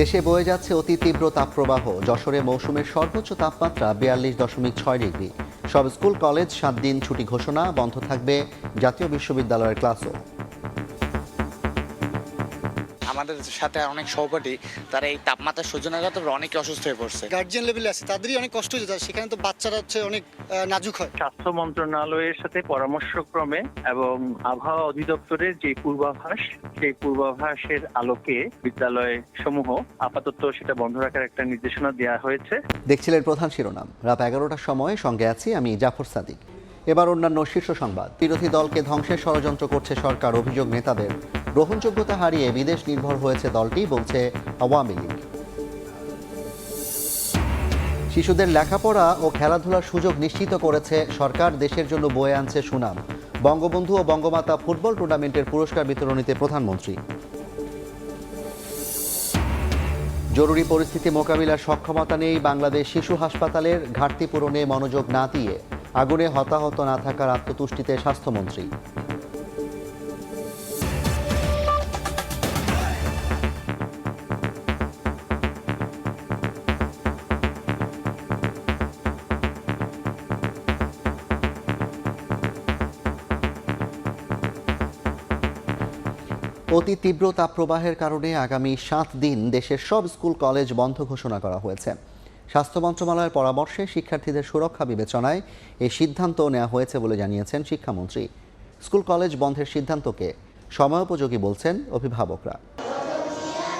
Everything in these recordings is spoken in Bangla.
দেশে বয়ে যাচ্ছে অতি তীব্র তাপপ্রবাহ। যশোরে মৌসুমের সর্বোচ্চ তাপমাত্রা বিয়াল্লিশ দশমিক ছয় ডিগ্রি। সব স্কুল, কলেজ সাত দিন ছুটি ঘোষণা, বন্ধ থাকবে জাতীয় বিশ্ববিদ্যালয়ের ক্লাসও। আমাদের সাথে অনেক সহপাঠী তারা এই তাপমাত্রা সহ্য না করতে অনেকে অসুস্থ হয়ে পড়ছে। গার্জিয়ান লেভেলে আছে তাদেরই অনেক কষ্ট হয়ে যায় সেখানে তো বাচ্চারা হচ্ছে অনেক আহ, নাজুক হয়। স্বাস্থ্য মন্ত্রণালয়ের সাথে পরামর্শক্রমে এবং আবহাওয়া অধিদপ্তরের যে পূর্বাভাস সেই পূর্বাভাসের আলোকে বিদ্যালয় সমূহ আপাতত সেটা বন্ধ রাখার একটা নির্দেশনা দেওয়া হয়েছে। দেখছিলেন প্রধান শিরোনাম। রাত এগারোটার সময় সঙ্গে আছি আমি জাফর সাদিক। এবার অন্যান্য শীর্ষ সংবাদ। বিরোধী দলকে ধ্বংসের ষড়যন্ত্র করছে সরকার অভিযোগ নেতাদের। গ্রহণযোগ্যতা হারিয়ে বিদেশ নির্ভর হয়েছে দলটি বলছে আওয়ামী লীগ। শিশুদের লেখাপড়া ও খেলাধুলার সুযোগ নিশ্চিত করেছে সরকার, দেশের জন্য বয়ে আনছে সুনাম। বঙ্গবন্ধু ও বঙ্গমাতা ফুটবল টুর্নামেন্টের পুরস্কার বিতরণীতে প্রধানমন্ত্রী। জরুরি পরিস্থিতি মোকাবিলার সক্ষমতা নেই বাংলাদেশ শিশু হাসপাতালের, ঘাটতি পূরণে মনোযোগ না দিয়ে আগুনে হতাহত না থাকার আত্মতুষ্টিতে স্বাস্থ্যমন্ত্রী। অতি তীব্র তাপপ্রবাহের কারণে আগামী সাত দিন দেশের সব স্কুল, কলেজ বন্ধ ঘোষণা করা হয়েছে। স্বাস্থ্য মন্ত্রণালয়ের পরামর্শে শিক্ষার্থীদের সুরক্ষা বিবেচনায় এই সিদ্ধান্ত নেওয়া হয়েছে বলে জানিয়েছেন শিক্ষামন্ত্রী। স্কুল, কলেজ বন্ধের সিদ্ধান্তকে সময়োপযোগী বলছেন অভিভাবকরা।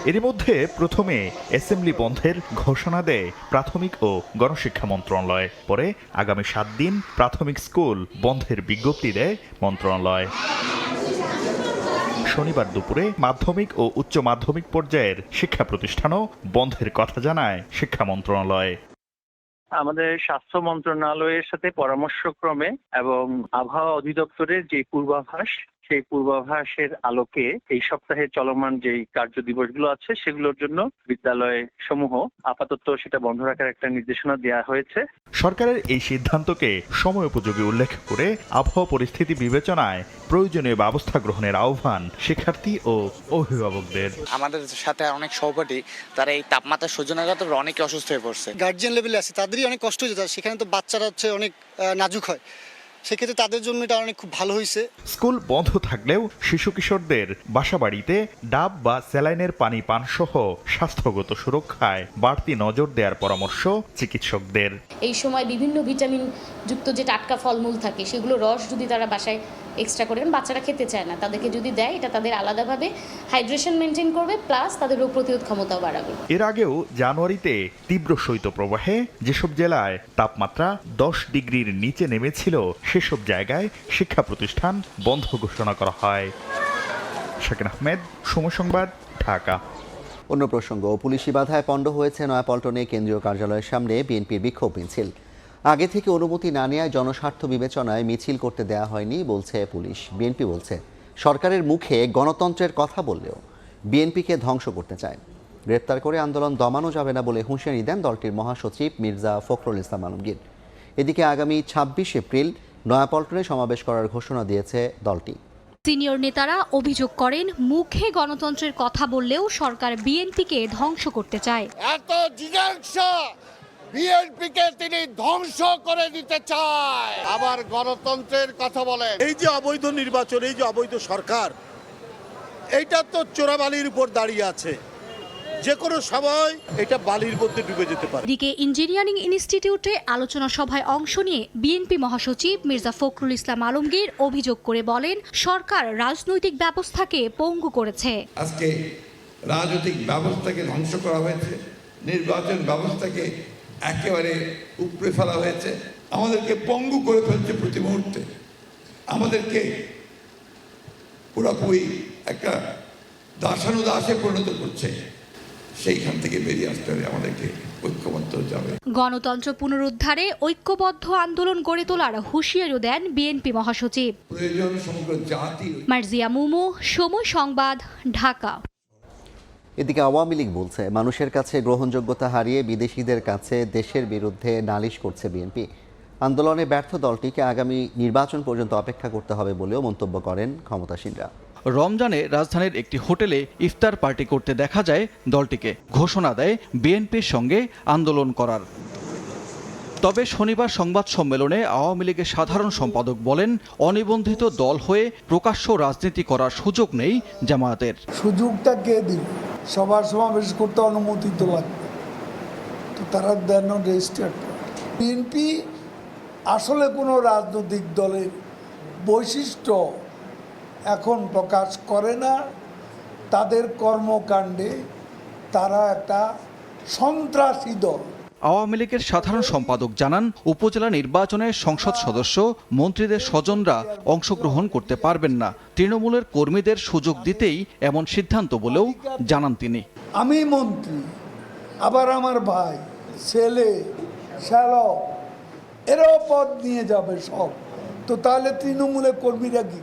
এরই মধ্যে প্রথমে অ্যাসেম্বলি বন্ধের ঘোষণা দেয় প্রাথমিক ও গণশিক্ষা মন্ত্রণালয়। পরে আগামী সাত দিন প্রাথমিক স্কুল বন্ধের বিজ্ঞপ্তি দেয় মন্ত্রণালয়। শনিবার দুপুরে মাধ্যমিক ও উচ্চ মাধ্যমিক পর্যায়ের শিক্ষা প্রতিষ্ঠানও বন্ধের কথা জানায় শিক্ষা মন্ত্রণালয়। আমাদের স্বাস্থ্য মন্ত্রণালয়ের সাথে পরামর্শক্রমে এবং আবহাওয়া অধিদপ্তরের যে পূর্বাভাস, সেই পূর্বাভাসের আলোকে এই সপ্তাহে চলমান যেই কার্য দিবসগুলো আছে, সেগুলোর জন্য বিদ্যালয় সমূহ আপাতত সেটা বন্ধ রাখার একটা নির্দেশনা দেওয়া হয়েছে। সরকারের এই সিদ্ধান্তকে সময় উপযোগী উল্লেখ করে আবহাওয়া পরিস্থিতি বিবেচনায় প্রয়োজনীয় ব্যবস্থা গ্রহণের আহ্বান শিক্ষার্থী ও অভিভাবকদের। আমাদের সাথে অনেক সহপাঠী তারা এই তাপমাত্রা সহ্য না করতে পেরে অনেকে অসুস্থ হয়ে পড়ছে। গার্জিয়ান লেভেলে আছে তাদেরই অনেক কষ্ট হয়ে যায় সেখানে তো বাচ্চারা হচ্ছে অনেক নাজুক হয়। সেক্ষেত্রে তাদের জন্য এটা অনেক খুব ভালো হয়েছে স্কুল বন্ধ থাকলেও শিশু কিশোরদের বাসাবাড়িতে ডাব বা স্যালাইনের পানি পান সহ স্বাস্থ্যগত সুরক্ষায় বাড়তি নজর দেওয়ার পরামর্শ চিকিৎসকদের। এই সময় বিভিন্ন ভিটামিন যুক্ত যে টাটকা ফলমূল থাকে সেগুলো রস যদি তারা বাসায় এক্সট্রা করেন বাচ্চারা খেতে চায় না। তাদেরকে যদি দেয় এটা তাদের আলাদাভাবে হাইড্রেশন মেনটেন করবে প্লাস তাদের রোগ প্রতিরোধ ক্ষমতাও বাড়াবে। এর আগেও জানুয়ারিতে তীব্র শৈত্যপ্রবাহে যেসব জেলায় তাপমাত্রা দশ ডিগ্রির নিচে নেমেছিল সেসব জায়গায় শিক্ষা প্রতিষ্ঠান বন্ধ ঘোষণা করা হয়। শাকিন আহমেদ সময় সংবাদ ঢাকা। অন্য প্রসঙ্গ পুলিশি বাধায় পণ্ড হয়েছে নয়াপল্টনে কেন্দ্রীয় কার্যালয়ের সামনে বিএনপির বিক্ষোভ মিছিল। আগে থেকে অনুমতি না নেওয়ায় জনস্বার্থ বিবেচনায় মিছিল করতে দেয়া হয়নি বলছে পুলিশ। বিএনপি বলছে সরকারের মুখে গণতন্ত্রের কথা বললেও বিএনপিকে ধ্বংস করতে চায়। গ্রেপ্তার করে আন্দোলন দমানো যাবে না বলে হুঁশিয়ারি দেন দলটির মহাসচিব মির্জা ফখরুল ইসলাম আলমগীর। এদিকে আগামী ছাব্বিশ এপ্রিল নয়াপল্টনে সমাবেশ করার ঘোষণা দিয়েছে দলটি। সিনিয়র নেতারা অভিযোগ করেন মুখে গণতন্ত্রের কথা বললেও সরকার বিএনপিকে ধ্বংস করতে চায়। এত বিএনপিকে তিনি ধ্বংস করে দিতে চায়। আবার গণতন্ত্রের কথা বলেন। এই যে অবৈধ নির্বাচন এই যে অবৈধ সরকার এইটা তো চোরাবালির উপর দাঁড়িয়ে আছে। যে কোনো সময় এটা বালির মধ্যে ডুবে যেতে পারে। এদিকে ইঞ্জিনিয়ারিং ইনস্টিটিউটে আলোচনা সভায় অংশ নিয়ে বিএনপি মহাসচিব মির্জা ফখরুল ইসলাম আলমগীর অভিযোগ করে বলেন সরকার রাজনৈতিক ব্যবস্থাকে পঙ্গু করেছে। আজকে রাজনৈতিক ব্যবস্থাকে ধ্বংস করা হয়েছে নির্বাচন ব্যবস্থাকে একেবারে উপড়ে ফেলা হয়েছে। আমাদেরকে পঙ্গু করে ফেলছে প্রতি মুহূর্তে। আমাদেরকে পুরোপুরি একটা দাসানুদাসে পরিণত করছে। সেইখান থেকে বেরিয়ে আসতে হবে আমাদেরকে ঐক্যবদ্ধ হবে। গণতন্ত্র পুনরুদ্ধারে ঐক্যবদ্ধ আন্দোলন গড়ে তোলার হুঁশিয়ারিও দেন বিএনপি মহাসচিব। প্রয়োজন সমগ্র জাতির মার্জিয়া মুমু সময় সংবাদ ঢাকা। এদিকে আওয়ামী লীগ বলছে, মানুষের কাছে গ্রহণযোগ্যতা হারিয়ে বিদেশিদের কাছে দেশের বিরুদ্ধে নালিশ করছে বিএনপি। আন্দোলনে ব্যর্থ দলটিকে আগামী নির্বাচন পর্যন্ত অপেক্ষা করতে হবে বলেও মন্তব্য করেন ক্ষমতাসীনরা। রমজানে রাজধানীর একটি হোটেলে ইফতার পার্টি করতে দেখা যায় দলটিকে। ঘোষণা দেয় বিএনপির সঙ্গে আন্দোলন করার। তবে শনিবার সংবাদ সম্মেলনে আওয়ামী লীগের সাধারণ সম্পাদক বলেন, অনিবন্ধিত দল হয়ে প্রকাশ্য রাজনীতি করার সুযোগ নেই জামায়াতের। সুযোগটা কে দিল সবার সমাবেশ করতে অনুমতি তো লাগবে। তো তারা দেন রেজিস্টার্ড বিএনপি আসলে কোনো রাজনৈতিক দলের বৈশিষ্ট্য এখন প্রকাশ করে না। তাদের কর্মকাণ্ডে তারা একটা সন্ত্রাসী দল। আওয়ামী লীগের সাধারণ সম্পাদক জানান, উপজেলা নির্বাচনে সংসদ সদস্য মন্ত্রীদের স্বজনরা অংশগ্রহণ করতে পারবেন না। তৃণমূলের কর্মীদের সুযোগ দিতেই এমন সিদ্ধান্ত বলেও জানান তিনি। আমি মন্ত্রী, আবার আমার ভাই, ছেলে শ্যালক এরাও পদ নিয়ে যাবে সব। তো তাহলে তৃণমূলের কর্মীরা কি?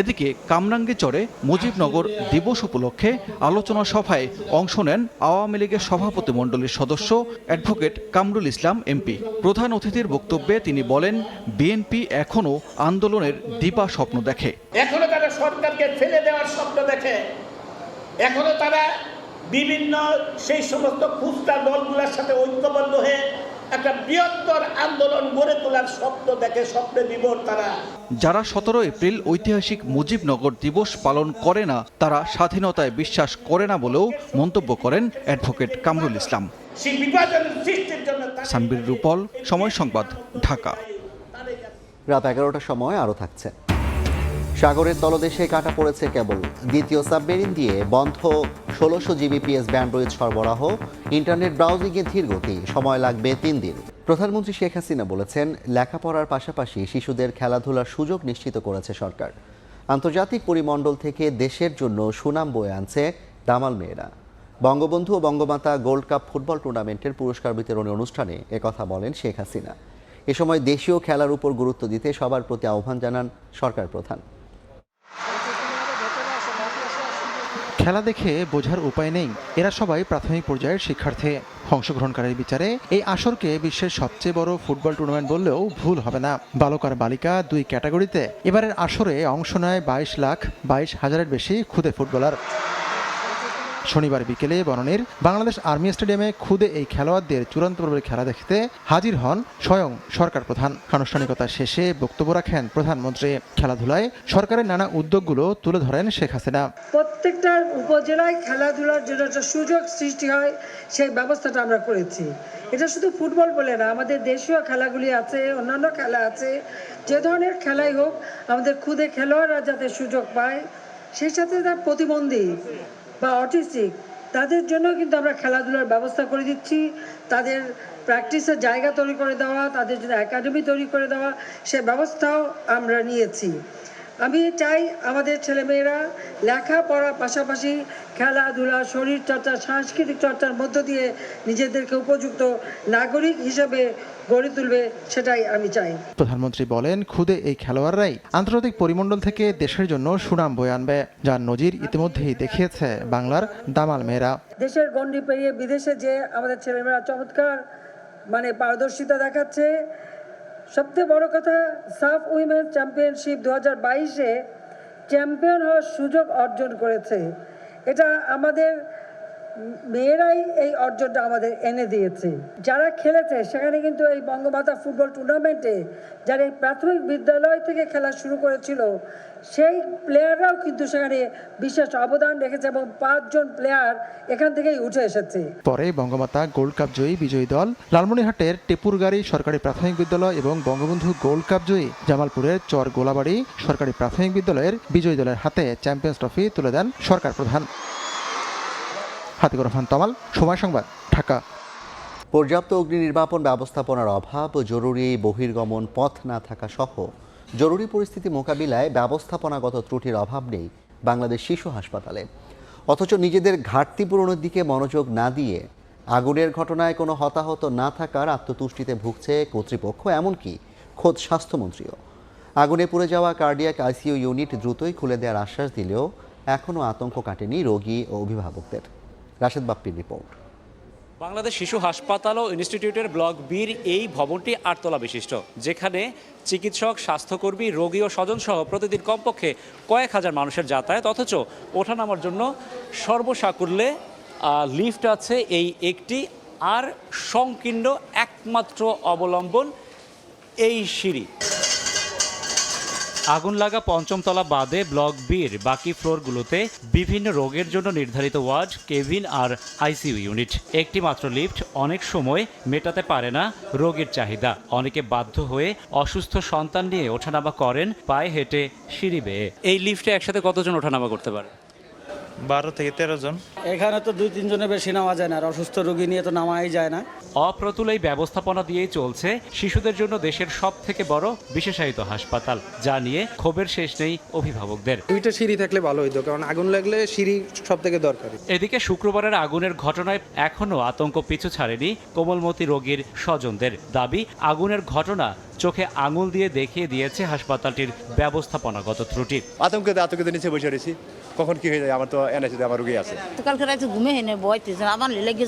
এদিকে কামরাঙ্গীচরে মুজিবনগর দিবস উপলক্ষে আলোচনা সভায় অংশ নেন আওয়ামী লীগের সভাপতি মণ্ডলীর সদস্য অ্যাডভোকেট কামরুল ইসলাম এমপি। প্রধান অতিথির বক্তব্যে তিনি বলেন, বিএনপি এখনও আন্দোলনের দিবা স্বপ্ন দেখে। এখনও তারা সরকারকে ফেলে দেওয়ার স্বপ্ন দেখে। এখনও তারা বিভিন্ন সেই সমস্ত খুচরা দলগুলোর সাথে ঐক্যবদ্ধ হয়ে একটা বৃহত্তর আন্দোলন গড়ে তোলার স্বপ্ন দেখে স্বপ্নে বিভোর তারা। যারা সতেরো এপ্রিল ঐতিহাসিক মুজিবনগর দিবস পালন করে না তারা স্বাধীনতায় বিশ্বাস করে না বলেও মন্তব্য করেন অ্যাডভোকেট কামরুল ইসলাম। সানবির রূপল সময় সংবাদ ঢাকা। রাত এগারোটার সময় আরও থাকছে। সাগরের তলদেশে কাটা পড়েছে কেবল। দ্বিতীয় সাবমেরিন দিয়ে বন্ধ ষোলোশো জিবিপিএস ব্যান্ডউইথ সরবরাহ, ইন্টারনেট ব্রাউজিংয়ে ধীর গতি, সময় লাগবে তিন দিন। প্রধানমন্ত্রী শেখ হাসিনা বলেছেন, লেখাপড়ার পাশাপাশি শিশুদের খেলাধুলার সুযোগ নিশ্চিত করেছে সরকার। আন্তর্জাতিক পরিমণ্ডল থেকে দেশের জন্য সুনাম বয়ে আনছে দামাল মেয়েরা। বঙ্গবন্ধু ও বঙ্গমাতা গোল্ড কাপ ফুটবল টুর্নামেন্টের পুরস্কার বিতরণী অনুষ্ঠানে একথা বলেন শেখ হাসিনা। এ সময় দেশীয় খেলার উপর গুরুত্ব দিতে সবার প্রতি আহ্বান জানান সরকার প্রধান। খেলা দেখে বোঝার উপায় নেই। এরা সবাই প্রাথমিক পর্যায়ের শিক্ষার্থী। অংশগ্রহণকারীর বিচারে এই আসরকে বিশ্বের সবচেয়ে বড় ফুটবল টুর্নামেন্ট বললেও ভুল হবে না। বালক আর বালিকা দুই ক্যাটাগরিতে। এবারের আসরে অংশ নেয় বাইশ লাখ বাইশ হাজারের বেশি খুদে ফুটবলার। শনিবার বিকেলে বনানীর বাংলাদেশ আর্মি স্টেডিয়ামে খুদে এই খেলোয়াড়দের চূড়ান্ত পর্বের খেলা দেখতে হাজির হন স্বয়ং সরকার প্রধান। আনুষ্ঠানিকতা শেষে বক্তব্য রাখেন প্রধানমন্ত্রী। খেলাধুলায় সরকারের নানা উদ্যোগগুলো তুলে ধরেন শেখ হাসিনা। প্রত্যেকটা উপজেলায় খেলাধুলার জন্য সুযোগ সৃষ্টি হয়, সেই ব্যবস্থাটা আমরা করেছি। এটা শুধু ফুটবল বলে না, আমাদের দেশীয় খেলাগুলি আছে, অন্যান্য খেলা আছে, যে ধরনের খেলাই হোক, আমাদের খুদে খেলোয়াড়রা যাতে সুযোগ পায়, সেই সাথে তার প্রতিবন্ধী বা অটিস্টিক তাদের জন্য কিন্তু আমরা খেলাধুলার ব্যবস্থা করে দিচ্ছি। তাদের প্র্যাকটিসের জায়গা তৈরি করে দেওয়া, তাদের জন্য একাডেমি তৈরি করে দেওয়া, সে ব্যবস্থাও আমরা নিয়েছি। আমি চাই আমাদের ছেলেমেয়েরা লেখাপড়ার পাশাপাশি খেলাধুলা শরীরচর্চা সাংস্কৃতিক চর্চার মধ্য দিয়ে নিজেদেরকে উপযুক্ত নাগরিক হিসেবে গড়ে তুলবে সেটাই আমি চাই। প্রধানমন্ত্রী বলেন খুদে এই খেলোয়াড়রাই আন্তর্জাতিক পরিমণ্ডল থেকে দেশের জন্য সুনাম বয়ে আনবে যার নজির ইতিমধ্যেই দেখিয়েছে বাংলার দামাল মেয়েরা। দেশের গণ্ডি পেরিয়ে বিদেশে যে আমাদের ছেলেমেয়েরা চমৎকার মানে পারদর্শিতা দেখাচ্ছে সবচেয়ে বড় কথা, সাফ উইমেন্স চ্যাম্পিয়নশিপ দু হাজার বাইশে চ্যাম্পিয়ন হওয়ার সুযোগ অর্জন করেছে। এটা আমাদের মেয়েরাই এই অর্জনটা আমাদের এনে দিয়েছে। যারা খেলেছে, সেখানে কিন্তু এই বঙ্গমাতা ফুটবল টুর্নামেন্টে যারা এই প্রাথমিক বিদ্যালয় থেকে খেলা শুরু করেছিল, সেই প্লেয়াররাও কিন্তু সেখানে বিশেষ অবদান রেখেছে এবং পাঁচজন প্লেয়ার এখান থেকেই উঠে এসেছে। পরে বঙ্গমাতা গোল্ড কাপ জয়ী বিজয়ী দল লালমনিরহাটের টেপুরগাড়ি সরকারি প্রাথমিক বিদ্যালয় এবং বঙ্গবন্ধু গোল্ড কাপ জয়ী জামালপুরের চর গোলাবাড়ি সরকারি প্রাথমিক বিদ্যালয়ের বিজয়ী দলের হাতে চ্যাম্পিয়ন্স ট্রফি তুলে দেন সরকার প্রধান। হাতিকুর রহমান তমাল, সময় সংবাদ, ঢাকা। পর্যাপ্ত অগ্নি নির্বাপন ব্যবস্থাপনার অভাব, জরুরি বহির্গমন পথ না থাকা সহ জরুরি পরিস্থিতি মোকাবিলায় ব্যবস্থাপনাগত ত্রুটির অভাব নেই বাংলাদেশ শিশু হাসপাতালে। অথচ নিজেদের ঘাটতি পূরণের দিকে মনোযোগ না দিয়ে আগুনের ঘটনায় কোনো হতাহত না থাকার আত্মতুষ্টিতে ভুগছে কর্তৃপক্ষ, এমনকি খোদ স্বাস্থ্যমন্ত্রীও। আগুনে পুড়ে যাওয়া কার্ডিয়াক আইসিইউ ইউনিট দ্রুতই খুলে দেওয়ার আশ্বাস দিলেও এখনও আতঙ্ক কাটেনি রোগী ও অভিভাবকদের। রাশেদ বাপ্পির রিপোর্ট। বাংলাদেশ শিশু হাসপাতাল ও ইনস্টিটিউটের ব্লক বির এই ভবনটি আটতলা বিশিষ্ট, যেখানে চিকিৎসক, স্বাস্থ্যকর্মী, রোগী ও স্বজনসহ প্রতিদিন কমপক্ষে কয়েক হাজার মানুষের যাতায়াত, অথচ ওঠানামার জন্য সর্বসাকুল্যে লিফট আছে এই একটি, আর সংকীর্ণ একমাত্র অবলম্বন এই সিঁড়ি। আগুন লাগা পঞ্চম তলা বাদে ব্লক বির বাকি ফ্লোরগুলোতে বিভিন্ন রোগের জন্য নির্ধারিত ওয়ার্ড, কেভিন আর আইসিইউ ইউনিট। একটি মাত্র লিফট অনেক সময় মেটাতে পারে না রোগের চাহিদা। অনেকে বাধ্য হয়ে অসুস্থ সন্তান নিয়ে ওঠানামা করেন, পায়ে হেঁটে সিঁড়ি বেয়ে। এই লিফটে একসাথে কতজন ওঠানামা করতে পারে? বারো থেকে তেরো জন। এখানে তো দুই তিনজনের বেশি নেওয়া যায় না আর অসুস্থ রোগী নিয়ে তো নামাই যায় না। অপ্রতুল এই ব্যবস্থাপনা দিয়েই চলছে শিশুদের জন্য দেশের সব থেকে বড় বিশেষায়িত হাসপাতাল যা নিয়ে ক্ষোভের শেষ নেই অভিভাবকদের। দুইটা সিঁড়ি থাকলে ভালো হইতো কারণ আগুন লাগলে সিঁড়ি সব থেকে দরকারি। এদিকে শুক্রবারের আগুনের ঘটনায় এখনও আতঙ্ক পিছু ছাড়েনি কোমলমতি রোগীর স্বজনদের। দাবি আগুনের ঘটনা চোখে আঙুল দিয়ে দেখিয়ে দিয়েছে হাসপাতালটির ব্যবস্থাপনাগত ত্রুটি। আতঙ্কে আতঙ্কে নিচে বসে রয়েছি। কখন কি হয়ে যায়? আমার তো এনআইসিতে আমার রুগী আছে। কালকে রাতে ঘুমে হেনে বয়তেছে আমার লেগে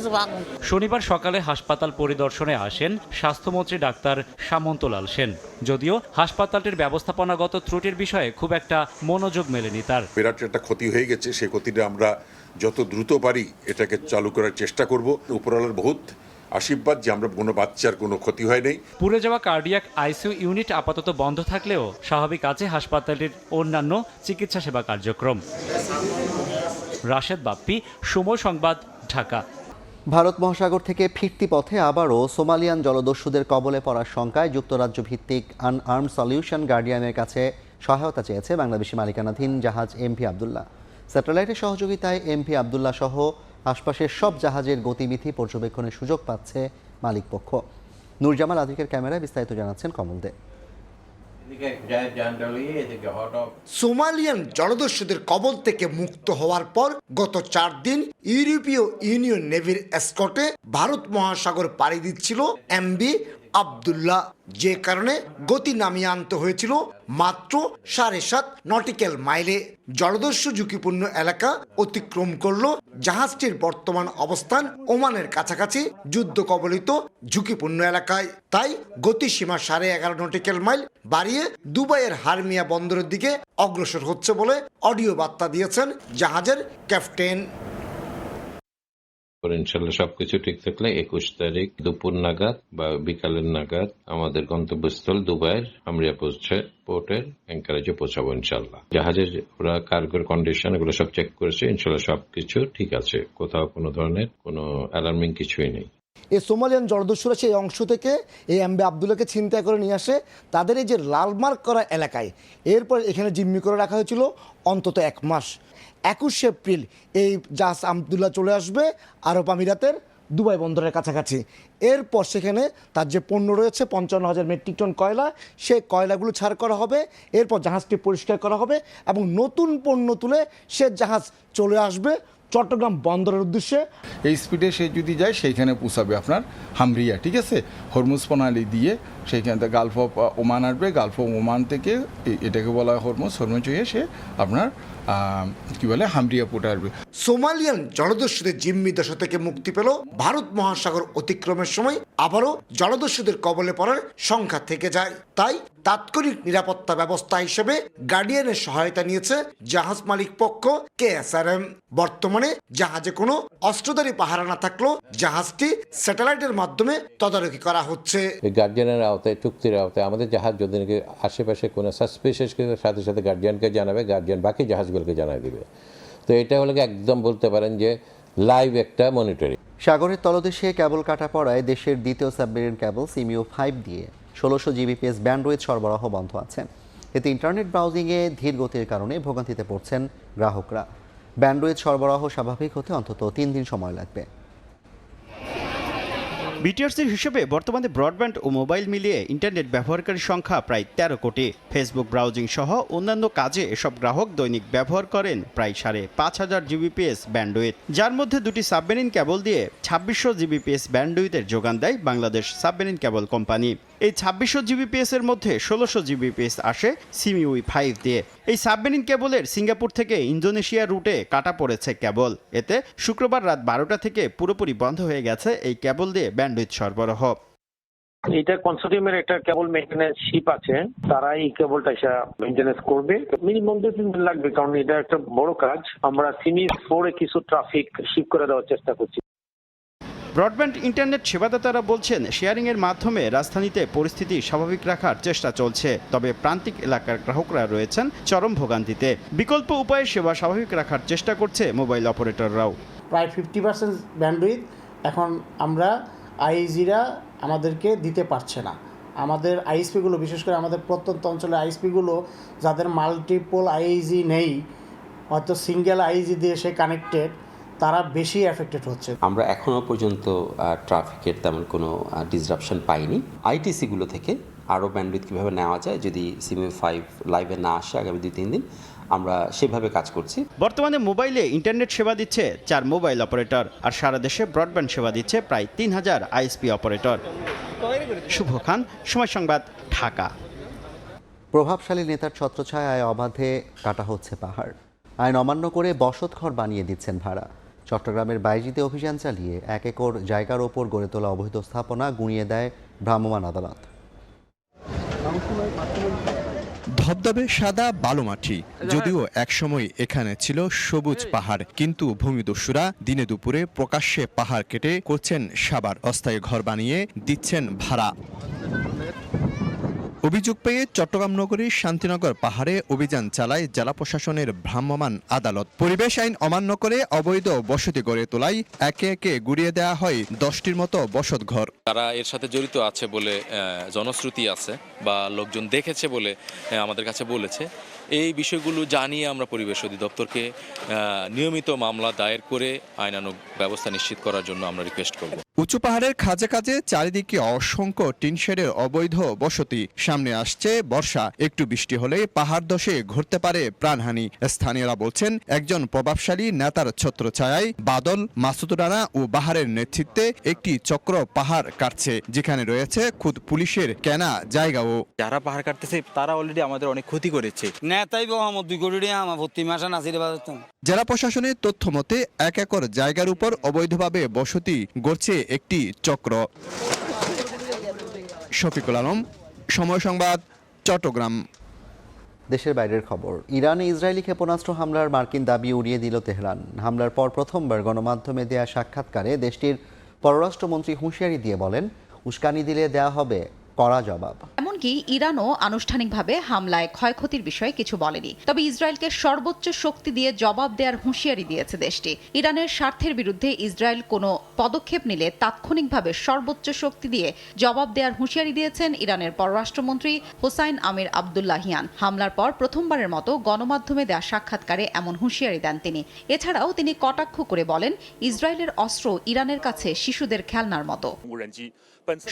শনিবার সকালে হাসপাতাল পরিদর্শনে আসেন স্বাস্থ্যমন্ত্রী ডাক্তার সামন্তলাল সেন। যদিও হাসপাতালটির ব্যবস্থাপনাগত ত্রুটির বিষয়ে খুব একটা মনোযোগ মেলেনি তার। বিরাট একটা ক্ষতি হয়ে গেছে সেই ক্ষতিটা আমরা যত দ্রুত পারি এটাকে চালু করার চেষ্টা করব। উপরওয়ালার বহুত আশীর্বাদ যে আমরা কোনো বাচ্চার কোনো ক্ষতি হয় নাই। পুড়ে যাওয়া কার্ডিয়াক আইসিইউ ইউনিট আপাতত বন্ধ থাকলেও স্বাভাবিক আছে হাসপাতালটির অন্যান্য চিকিৎসা সেবা কার্যক্রম। রাশেদ বাপ্পি সময় সংবাদ ঢাকা। ভারত মহাসাগর থেকে ফিরতি পথে আবারও সোমালিয়ান জলদস্যুদের কবলে পড়ার শঙ্কায় যুক্তরাজ্য ভিত্তিক আনআর্ম সলিউশন গার্ডিয়ানের কাছে সহায়তা চেয়েছে বাংলাদেশি মালিকানাধীন জাহাজ এমভি আবদুল্লাহ স্যাটেলাইটের সহযোগিতায় এমভি আবদুল্লাহ সহ আশপাশের সব জাহাজের গতিবিধি পর্যবেক্ষণের সুযোগ পাচ্ছে মালিকপক্ষ। নূরজামাল আদিকের ক্যামেরায় বিস্তারিত জানাচ্ছেন কমল দে। সোমালিয়ান জলদস্যুদের কবল থেকে মুক্ত হওয়ার পর গত চার দিন ইউরোপীয় ইউনিয়ন নেভির এসকটে ভারত মহাসাগর পাড়ি দিচ্ছিল এমবি আবদুল্লাহ। যে কারণে গতি নামিয়ে আনতে হয়েছিল মাত্র সাড়ে সাত নটিক্যাল মাইলে। জলদস্যু ঝুঁকিপূর্ণ এলাকা অতিক্রম করল জাহাজটির বর্তমান অবস্থান ওমানের কাছাকাছি যুদ্ধ কবলিত ঝুঁকিপূর্ণ এলাকায়। তাই গতিসীমা সাড়ে এগারো নটিক্যাল মাইল বাড়িয়ে দুবাইয়ের হারমিয়া বন্দরের দিকে অগ্রসর হচ্ছে বলে অডিও বার্তা দিয়েছেন জাহাজের ক্যাপ্টেন। ইনশাল্লাহ সবকিছু ঠিক থাকলে একুশ তারিখ দুপুর নাগাদ বা বিকালের নাগাদ আমাদের গন্তব্যস্থল দুবাইয়ের আমরা পৌঁছে, পোর্টের অ্যাঙ্কারেজে পৌঁছাবো ইনশাল্লাহ জাহাজের ওরা কার্গোর কন্ডিশন এগুলো সব চেক করেছে ইনশাল্লাহ সবকিছু ঠিক আছে। কোথাও কোনো ধরনের কোনো অ্যালার্মিং কিছুই নেই। এই সোমালিয়ান জলদস্যুরা সেই অংশ থেকে এই এমবি আবদুল্লাকে ছিনতাই করে নিয়ে আসে তাদের এই যে লালমার্ক করা এলাকায়। এরপর এখানে জিম্মি করে রাখা হয়েছিল অন্তত এক মাস। একুশে এপ্রিল এই জাহাজ আবদুল্লাহ চলে আসবে আরব আমিরাতের দুবাই বন্দরের কাছাকাছি। এরপর সেখানে তার যে পণ্য রয়েছে, পঞ্চান্ন হাজার মেট্রিক টন কয়লা, সেই কয়লাগুলো ছাড় করা হবে। এরপর জাহাজটি পরিষ্কার করা হবে এবং নতুন পণ্য তুলে সে জাহাজ চলে আসবে চট্টগ্রাম বন্দরের উদ্দেশ্যে। এই স্পিডে সে যদি যায় সেইখানে পৌঁছাবে আপনার হামরিয়া ঠিক আছে? হরমুজ প্রণালী দিয়ে সেইখান থেকে গালফ অফ ওমান আসবে। গালফ অফ ওমান থেকে এটাকে বলা হয় হরমুজ। হরমুজ হয়ে সে আপনার কি বলে হামরিয়া পোর্টে আসবে। সোমালিয়ান জলদস্যুদের জিম্মি দশা থেকে মুক্তি পেল। ভারত মহাসাগর অতিক্রমের সময় আবারও জলদস্যুদের কবলে পড়ার সংখ্যা থেকে যায়। তাই তাৎক্ষণিক নিরাপত্তা ব্যবস্থা হিসেবে গার্ডিয়ানের সহায়তা নিয়েছে জাহাজ মালিক পক্ষ কেএসআরএম। বর্তমানে জাহাজে কোনো অস্ত্রধারী পাহারা না থাকলেও জাহাজটি স্যাটেলাইটের মাধ্যমে তদারকি করা হচ্ছে। এই গার্জিয়ানের আওতায় চুক্তির আওতায় আমাদের জাহাজ যদি নাকি আশেপাশে কোনো সাসপিশিয়াস সাথে সাথে গার্জিয়ানকে জানাবে গার্জিয়ান বাকি জাহাজগুলোকে জানাই দিবে। তো এটা হলে একদম বলতে পারেন যে লাইভ একটা মনিটরিং সাগরের তলদেশে কেবল কাটা পড়ায় দেশের দ্বিতীয় সাবমেরিন কেবল সিমিও ফাইভ দিয়ে ষোলোশো জিবিপিএস ব্যান্ডউইথ সরবরাহ বন্ধ আছে। এতে ইন্টারনেট ব্রাউজিংয়ে ধীর গতির কারণে ভোগান্তিতে পড়ছেন গ্রাহকরা। ব্যান্ডউইথ সরবরাহ স্বাভাবিক হতে অন্তত তিন দিন সময় লাগবে। বিটিআরসির হিসেবে বর্তমানে ব্রডব্যান্ড ও মোবাইল মিলিয়ে ইন্টারনেট ব্যবহারকারীর সংখ্যা প্রায় তেরো কোটি। ফেসবুক ব্রাউজিং সহ অন্যান্য কাজে এসব গ্রাহক দৈনিক ব্যবহার করেন প্রায় সাড়ে পাঁচ হাজার জিবিপিএস ব্যান্ডউইথ। যার মধ্যে দুটি সাবমেরিন কেবল দিয়ে ছাব্বিশশো জিবিপিএস ব্যান্ডউইথের যোগান দেয় বাংলাদেশ সাবমেরিন কেবল কোম্পানি। এই ছাব্বিশশো জিবিপিএস এর মধ্যে ষোলোশো জিবিপিএস আসে সিমিউই ফাইভ দিয়ে। এই সাবমেরিন কেবলের সিঙ্গাপুর থেকে ইন্দোনেশিয়া রুটে কাটা পড়েছে কেবল। এতে শুক্রবার রাত বারোটা থেকে পুরোপুরি বন্ধ হয়ে গেছে এই কেবল দিয়ে ব্যান্ডউইথ সরবরাহ। এটা কনসোর্টিয়ামের একটা কেবল মেইনটেনেন্স শিপ আছে। তারা এই কেবলটা এসে মেইনটেনেন্স করবে। মিনিমাম দু তিন দিন লাগবে, কারণ এটা একটা বড় কাজ। আমরা সিমিস ফোরে কিছু ট্রাফিক শিপ করে দেওয়ার চেষ্টা করছি। ব্রডব্যান্ড ইন্টারনেট সেবাদাতারা বলছেন, শেয়ারিংয়ের মাধ্যমে রাজধানীতে পরিস্থিতি স্বাভাবিক রাখার চেষ্টা চলছে। তবে প্রান্তিক এলাকার গ্রাহকরা রয়েছেন চরম ভোগান্তিতে। বিকল্প উপায়ে সেবা স্বাভাবিক রাখার চেষ্টা করছে মোবাইল অপারেটররাও। প্রায় ফিফটি পার্সেন্ট ব্যান্ডউইথ এখন আমরা আইএসিরা আমাদেরকে দিতে পারছে না। আমাদের আইএসপিগুলো, বিশেষ করে আমাদের প্রত্যন্ত অঞ্চলের আইএসপিগুলো, যাদের মাল্টিপল আইএইজি নেই, হয়তো সিঙ্গেল আইজি দিয়ে সে কানেক্টেড তারা বেশি এফেক্টেড হচ্ছে। আমরা এখনও পর্যন্ত ট্রাফিকের তেমন কোনো ডিসরাপশন পাইনি। আইটিসিগুলো থেকে আরও ব্যান্ডউইথ কীভাবে নেওয়া যায় যদি সিমি ফাইভ লাইভে না আসে আগামী দুই তিন দিন আমরা সেভাবে কাজ করছি। বর্তমানে মোবাইলে ইন্টারনেট সেবা দিচ্ছে চার মোবাইল অপারেটর আর সারা দেশে ব্রডব্যান্ড সেবা দিচ্ছে প্রায় তিন হাজার আইএসপি অপারেটর শুভ খান সময় সংবাদ ঢাকা। প্রভাবশালী নেতার ছত্রছায়ায় অবাধে কাটা হচ্ছে পাহাড়। আইন অমান্য করে বসতঘর বানিয়ে দিচ্ছেন ভাড়া। চট্টগ্রামের বাইজিতে অভিযান চালিয়ে এক একর জায়গার ওপর গড়ে তোলা অবৈধ স্থাপনা গুঁড়িয়ে দেয় ভ্রাম্যমাণ আদালত। ধবধবে সাদা বালুমাটি যদিও একসময় এখানে ছিল সবুজ পাহাড়, কিন্তু ভূমিদস্যুরা দিনে দুপুরে প্রকাশ্যে পাহাড় কেটে করছেন সাবার অস্থায়ী ঘর বানিয়ে দিচ্ছেন ভাড়া। অভিযোগ পেয়ে চট্টগ্রাম নগরীর শান্তিনগর পাহাড়ে অভিযান চালায় জেলা প্রশাসনের ভ্রাম্যমাণ আদালত। পরিবেশ আইন অমান্য করে অবৈধ বসতি গড়ে তোলায় একে একে গুড়িয়ে দেওয়া হয় দশটির মতো বসত ঘর। তারা এর সাথে জড়িত আছে বলে জনশ্রুতি আছে বা লোকজন দেখেছে বলে আমাদের কাছে বলেছে। এই বিষয়গুলো জানিয়ে আমরা পরিবেশ অধিদপ্তরকে আহ, নিয়মিত মামলা দায়ের করে আইনানুগ ব্যবস্থা নিশ্চিত করার জন্য আমরা রিকোয়েস্ট করব। উঁচু পাহাড়ের খাজে খাজে চারিদিকে অসংখ্য টিনশেডের অবৈধ বসতি। সামনে আসছে বর্ষা। একটু বৃষ্টি হলে পাহাড় দশে ঘটতে পারে প্রাণহানি। স্থানীয়রা বলছেন একজন প্রভাবশালী নেতার ছত্রছায়ায় বাদল মাসুদ রানা ও বাহারের নেতৃত্বে একটি চক্র পাহাড় কাটছে যেখানে রয়েছে খুদ পুলিশের কেনা জায়গাও। যারা পাহাড় কাটতেছে তারা অলরেডি আমাদের অনেক ক্ষতি করেছে। নেতাই আমার দুই কোটি আমার ভর্তি মাসে নাচিরে বাজাতাম জেলা প্রশাসনের তথ্য মতে এক একর জায়গার উপর অবৈধভাবে বসতি গড়ছে একটি চক্র। শফিকুল আলম সময় সংবাদ চট্টগ্রাম। দেশের বাইরের খবর ইরানে ইসরায়েলি ক্ষেপণাস্ত্র হামলার মার্কিন দাবি উড়িয়ে দিল তেহরান। হামলার পর প্রথমবার গণমাধ্যমে দেয়া সাক্ষাৎকারে দেশটির পররাষ্ট্রমন্ত্রী হুঁশিয়ারি দিয়ে বলেন উস্কানি দিলে দেয়া হবে কড়া জবাব। এমনকি ইরানও আনুষ্ঠানিকভাবে হামলায় ক্ষয়ক্ষতির বিষয়ে কিছু বলেনি। তবে ইসরায়েলকে সর্বোচ্চ শক্তি দিয়ে জবাব দেওয়ার হুঁশিয়ারি দিয়েছে দেশটি। ইরানের স্বার্থের বিরুদ্ধে ইসরায়েল কোনো পদক্ষেপ নিলে তাৎক্ষণিকভাবে সর্বোচ্চ শক্তি দিয়ে জবাব দেওয়ার হুঁশিয়ারি দিয়েছেন ইরানের পররাষ্ট্রমন্ত্রী হোসাইন আমির আবদুল্লাহিয়ান। হামলার পর প্রথমবারের মতো গণমাধ্যমে দেওয়া সাক্ষাৎকারে এমন হুঁশিয়ারি দেন তিনি। এছাড়াও তিনি কটাক্ষ করে বলেন ইসরায়েলের অস্ত্র ইরানের কাছে শিশুদের খেলনার মতো।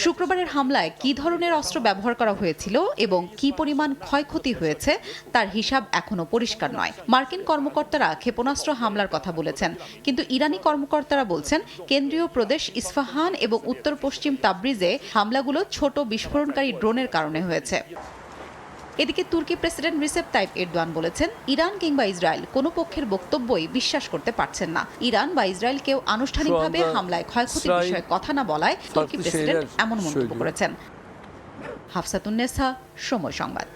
শুক্রবারের হামলায় কি ধরনের অস্ত্র ব্যবহার করা হয়েছিল এবং কি পরিমাণ ক্ষয়ক্ষতি হয়েছে, তার হিসাব এখনও পরিষ্কার নয়। মার্কিন কর্মকর্তারা ক্ষেপণাস্ত্র হামলার কথা বলেছেন, কিন্তু ইরানি কর্মকর্তারা বলছেন, কেন্দ্রীয় প্রদেশ ইস্ফাহান এবং উত্তর পশ্চিম তাবরিজে হামলাগুলো ছোট বিস্ফোরণকারী ড্রোনের কারণে হয়েছে। এদিকে তুর্কি প্রেসিডেন্ট রিসেপ তাইপ এরদোয়ান বলেছেন ইরান কিংবা ইসরায়েল কোনো পক্ষের বক্তব্যই বিশ্বাস করতে পারছেন না। ইরান বা ইসরায়েল কেউ আনুষ্ঠানিকভাবে হামলায় ক্ষয়ক্ষতির বিষয়ে কথা না বলায় তুর্কি প্রেসিডেন্ট এমন মন্তব্য করেছেন। হাফসাতুন্নেসা সময় সংবাদ।